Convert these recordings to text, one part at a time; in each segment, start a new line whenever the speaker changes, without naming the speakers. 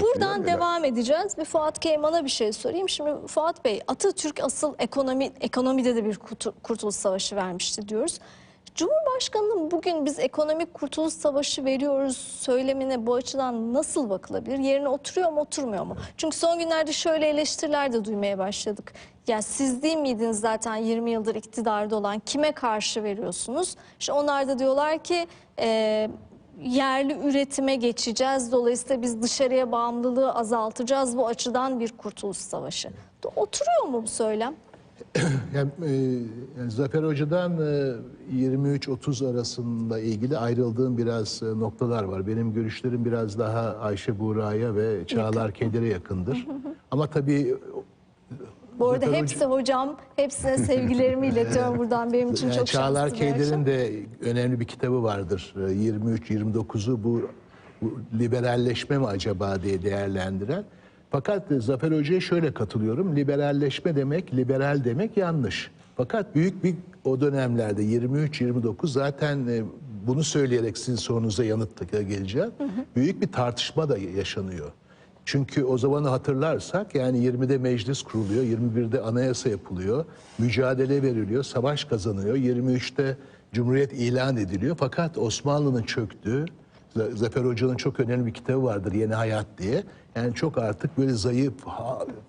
Buradan devam edeceğiz ve Fuat Keyman'a bir şey sorayım. Şimdi Fuat Bey Atatürk asıl ekonomi ekonomide de bir kurtu- kurtuluş savaşı vermişti diyoruz. Cumhurbaşkanının bugün biz ekonomik kurtuluş savaşı veriyoruz söylemine bu açıdan nasıl bakılabilir? Yerine oturuyor mu oturmuyor mu? Çünkü son günlerde şöyle eleştiriler de duymaya başladık. Ya siz değil miydiniz zaten 20 yıldır iktidarda olan kime karşı veriyorsunuz? İşte onlar da diyorlar ki e, yerli üretime geçeceğiz. Dolayısıyla biz dışarıya bağımlılığı azaltacağız. Bu açıdan bir kurtuluş savaşı. Oturuyor mu bu söylem?
Yani, e, yani Zafer Hoca'dan e, 23-30 arasında ilgili ayrıldığım biraz e, noktalar var. Benim görüşlerim biraz daha Ayşe Buğra'ya ve Çağlar Keder'e yakındır. Ama tabii
Bu arada
Zafer
hepsi hocam, hepsine sevgilerimi iletiyorum buradan. Benim için çok
Çağlar
şanslı bir akşam.
Keder'in de önemli bir kitabı vardır. E, 23-29'u bu, bu liberalleşme mi acaba diye değerlendiren. Fakat Zafer Hoca'ya şöyle katılıyorum. Liberalleşme demek, liberal demek yanlış. Fakat büyük bir o dönemlerde 23-29 zaten e, bunu söyleyerek sizin sorunuza yanıt geleceğim. Büyük bir tartışma da yaşanıyor. Çünkü o zamanı hatırlarsak yani 20'de meclis kuruluyor, 21'de anayasa yapılıyor, mücadele veriliyor, savaş kazanıyor, 23'te Cumhuriyet ilan ediliyor. Fakat Osmanlı'nın çöktüğü, Zafer Hoca'nın çok önemli bir kitabı vardır Yeni Hayat diye. Yani çok artık böyle zayıf,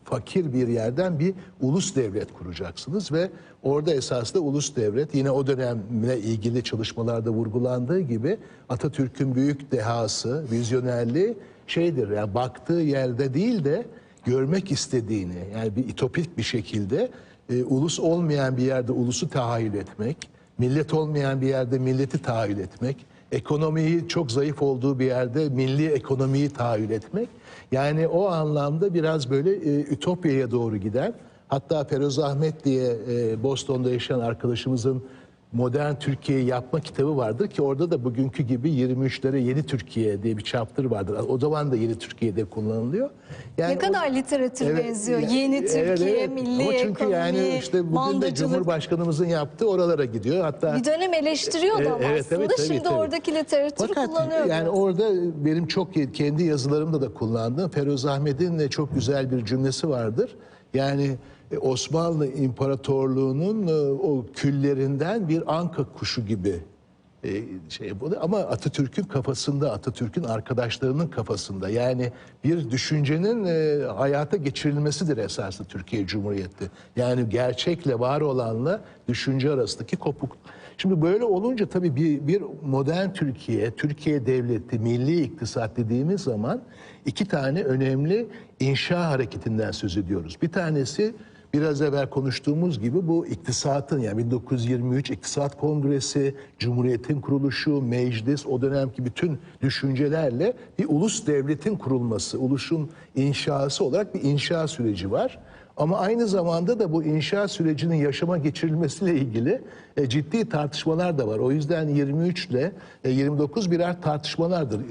fakir bir yerden bir ulus devlet kuracaksınız ve orada esasında ulus devlet yine o dönemle ilgili çalışmalarda vurgulandığı gibi Atatürk'ün büyük dehası, vizyonerliği şeydir yani baktığı yerde değil de görmek istediğini yani bir itopik bir şekilde e, ulus olmayan bir yerde ulusu tahayyül etmek, millet olmayan bir yerde milleti tahayyül etmek, ekonomiyi çok zayıf olduğu bir yerde milli ekonomiyi tahayyül etmek. Yani o anlamda biraz böyle e, ütopyaya doğru giden hatta Feroz Ahmet diye e, Boston'da yaşayan arkadaşımızın Modern Türkiye yapma kitabı vardır ki orada da bugünkü gibi 23'lere Yeni Türkiye diye bir chapter vardır. O zaman da Yeni Türkiye'de kullanılıyor. Yani
Ne kadar literatür
Evet,
benziyor.
ya-
Yeni
evet,
Türkiye,
evet.
milli
Ama çünkü
ekonomi,
yani işte bugün de
mandacılık.
Cumhurbaşkanımızın yaptığı oralara gidiyor. Hatta
Bir dönem eleştiriyordu
E,
ama
evet,
aslında
evet, tabii,
şimdi
tabii.
oradaki literatürü
Fakat
kullanıyor.
yani orada benim çok kendi yazılarımda da kullandığım Feroz Ahmet'in de çok güzel bir cümlesi vardır. Yani e, Osmanlı İmparatorluğu'nun e, o küllerinden bir anka kuşu gibi e, şey bu ama Atatürk'ün kafasında, Atatürk'ün arkadaşlarının kafasında. Yani bir düşüncenin e, hayata geçirilmesidir esaslı Türkiye Cumhuriyeti. Yani gerçekle var olanla düşünce arasındaki kopuk. Şimdi böyle olunca tabii bir, bir modern Türkiye, Türkiye devleti, milli iktisat dediğimiz zaman iki tane önemli inşa hareketinden söz ediyoruz. Bir tanesi biraz evvel konuştuğumuz gibi bu iktisatın yani 1923 İktisat Kongresi, Cumhuriyet'in kuruluşu, meclis o dönemki bütün düşüncelerle bir ulus devletin kurulması, ulusun inşası olarak bir inşa süreci var. Ama aynı zamanda da bu inşa sürecinin yaşama geçirilmesiyle ilgili e, ciddi tartışmalar da var. O yüzden 23 ile e, 29 birer tartışmalardır. E,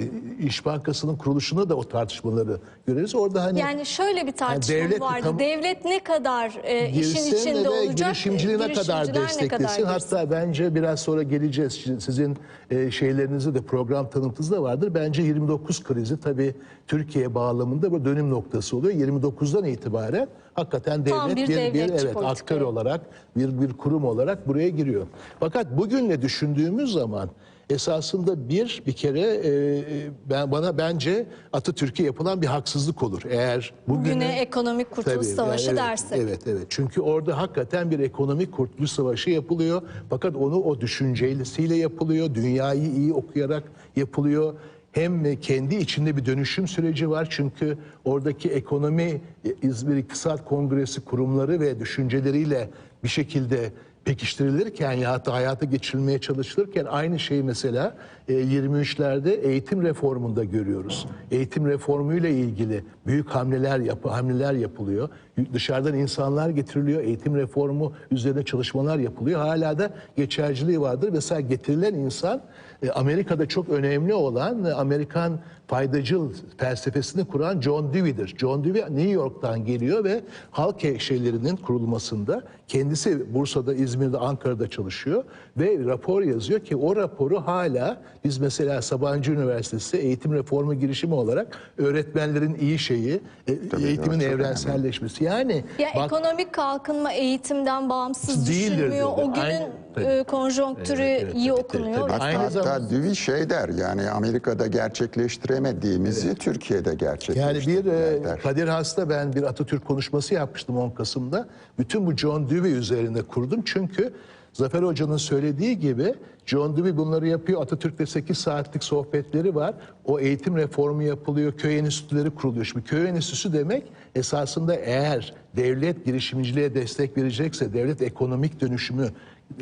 İş Bankası'nın kuruluşunda da o tartışmaları görürüz. Orada hani
Yani şöyle bir tartışma
devlet-
vardı.
tam-
Devlet ne kadar e, işin içinde olacak?
girişimciliği ne kadar desteklesin.
kadar?
Hatta bence biraz sonra geleceğiz. Sizin- e, şeylerinizde de program tanıtınızda vardır. Bence 29 krizi tabii Türkiye bağlamında bu dönüm noktası oluyor. 29'dan itibaren hakikaten
Tam
devlet
bir
bir, bir,
devletçi
evet
politikaya.
aktör olarak bir bir kurum olarak buraya giriyor. Fakat bugünle düşündüğümüz zaman esasında bir bir kere e, ben bana bence Atatürk'e yapılan bir haksızlık olur. Eğer bugüne
Bugüne ekonomik kurtuluş
Tabii,
savaşı
yani evet,
dersek.
Evet evet. Çünkü orada hakikaten bir ekonomik kurtuluş savaşı yapılıyor. Fakat onu o düşüncesiyle yapılıyor. Dünyayı iyi okuyarak yapılıyor. Hem kendi içinde bir dönüşüm süreci var. Çünkü oradaki ekonomi e, İzmir İktisat Kongresi kurumları ve düşünceleriyle bir şekilde pekiştirilirken ya hatta hayata geçirilmeye çalışılırken aynı şeyi mesela e, 23'lerde eğitim reformunda görüyoruz. Eğitim reformuyla ilgili büyük hamleler yap hamleler yapılıyor. Dışarıdan insanlar getiriliyor. Eğitim reformu üzerine çalışmalar yapılıyor. Hala da geçerciliği vardır. Mesela getirilen insan e, Amerika'da çok önemli olan e, Amerikan faydacıl felsefesini kuran John Dewey'dir. John Dewey New York'tan geliyor ve halk şeylerinin kurulmasında kendisi Bursa'da, İzmir'de, Ankara'da çalışıyor ve rapor yazıyor ki o raporu hala biz mesela Sabancı Üniversitesi eğitim reformu girişimi olarak öğretmenlerin iyi şeyi, e, eğitimin
çok
evrenselleşmesi. Yani
Ya
bak-
ekonomik kalkınma eğitimden bağımsız
Değildir
düşünmüyor.
dedi.
O günün
Aynı- tabii.
e, konjonktürü
Evet, evet,
iyi
tabii,
okunuyor.
tabii.
Hatta,
Aynı
hatta
zamanda-
Dewey şey der yani Amerika'da gerçekleştiremediğimizi Türkiye'de
Yani
gerçekleştirdiler
bir e,
der.
Kadir Has'ta ben bir Atatürk konuşması yapmıştım 10 Kasım'da. Bütün bu John Dewey üzerine kurdum. Çünkü Zafer Hoca'nın söylediği gibi John Dewey bunları yapıyor. Atatürk'te 8 saatlik sohbetleri var. O eğitim reformu yapılıyor. Köy enstitüleri kuruluyor. Şimdi köy enstitüsü demek esasında eğer devlet girişimciliğe destek verecekse, devlet ekonomik dönüşümü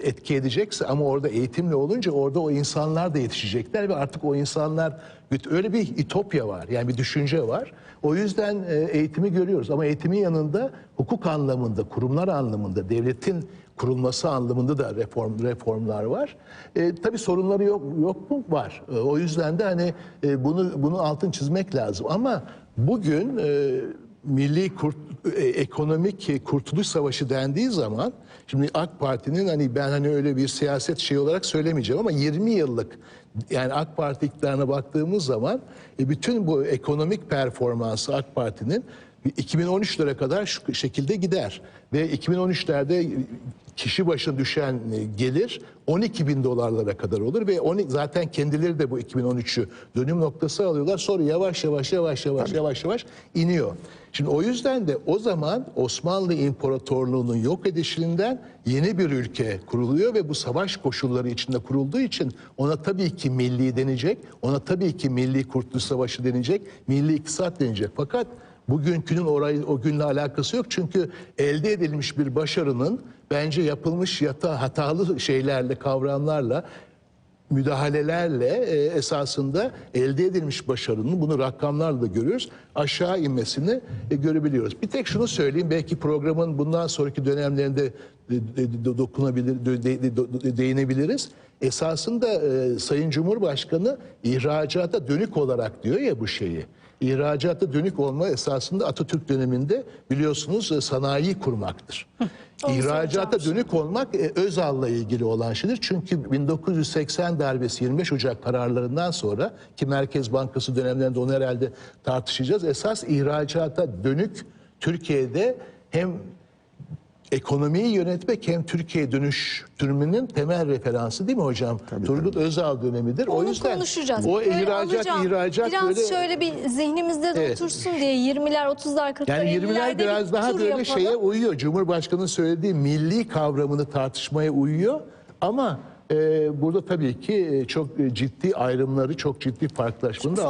etki edecekse ama orada eğitimle olunca orada o insanlar da yetişecekler ve artık o insanlar öyle bir ütopya var yani bir düşünce var. O yüzden e, eğitimi görüyoruz ama eğitimin yanında hukuk anlamında, kurumlar anlamında, devletin kurulması anlamında da reform reformlar var. E, tabii sorunları yok yok mu? Var. E, o yüzden de hani e, bunu bunu altın çizmek lazım ama bugün e, milli kurt, e, ekonomik kurtuluş savaşı dendiği zaman şimdi AK Parti'nin hani ben hani öyle bir siyaset şey olarak söylemeyeceğim ama 20 yıllık yani AK Parti iktidarına baktığımız zaman e, bütün bu ekonomik performansı AK Parti'nin 2013'lere kadar şu şekilde gider ve 2013'lerde kişi başına düşen e, gelir 12 bin dolarlara kadar olur ve 12 zaten kendileri de bu 2013'ü dönüm noktası alıyorlar. Sonra yavaş yavaş yavaş yavaş yavaş yavaş iniyor. Şimdi o yüzden de o zaman Osmanlı İmparatorluğu'nun yok edişinden yeni bir ülke kuruluyor ve bu savaş koşulları içinde kurulduğu için ona tabii ki milli denecek, ona tabii ki milli kurtuluş savaşı denecek, milli iktisat denecek. Fakat bugünkünün orayı o günle alakası yok çünkü elde edilmiş bir başarının bence yapılmış yata hatalı şeylerle, kavramlarla müdahalelerle e, esasında elde edilmiş başarının bunu rakamlarla da görüyoruz aşağı inmesini e, görebiliyoruz. Bir tek şunu söyleyeyim belki programın bundan sonraki dönemlerinde de- de- de- dokunabilir de- de- de- de- değinebiliriz. Esasında e, Sayın Cumhurbaşkanı ihracata dönük olarak diyor ya bu şeyi. İhracata dönük olma esasında Atatürk döneminde biliyorsunuz e, sanayi kurmaktır. İhracata dönük olmak e, Özal'la ilgili olan şeydir. Çünkü 1980 darbesi 25 Ocak kararlarından sonra ki Merkez Bankası dönemlerinde onu herhalde tartışacağız. Esas ihracata dönük Türkiye'de hem ekonomiyi yönetmek hem Türkiye dönüştürmenin temel referansı değil mi hocam? Turgut Özal dönemidir.
Onu
o yüzden
konuşacağız.
o
Böyle
ihracat
alacağım.
ihracat
Biraz
böyle
şöyle bir zihnimizde de
Evet.
otursun diye 20'ler, 30'lar, 40'lar,
Yani 20'ler
50'lerde
biraz
bir
daha böyle
yapalım.
şeye uyuyor. Cumhurbaşkanı'nın söylediği milli kavramını tartışmaya uyuyor. Ama e, burada tabii ki e, çok e, ciddi ayrımları, çok ciddi farklılaşmanın da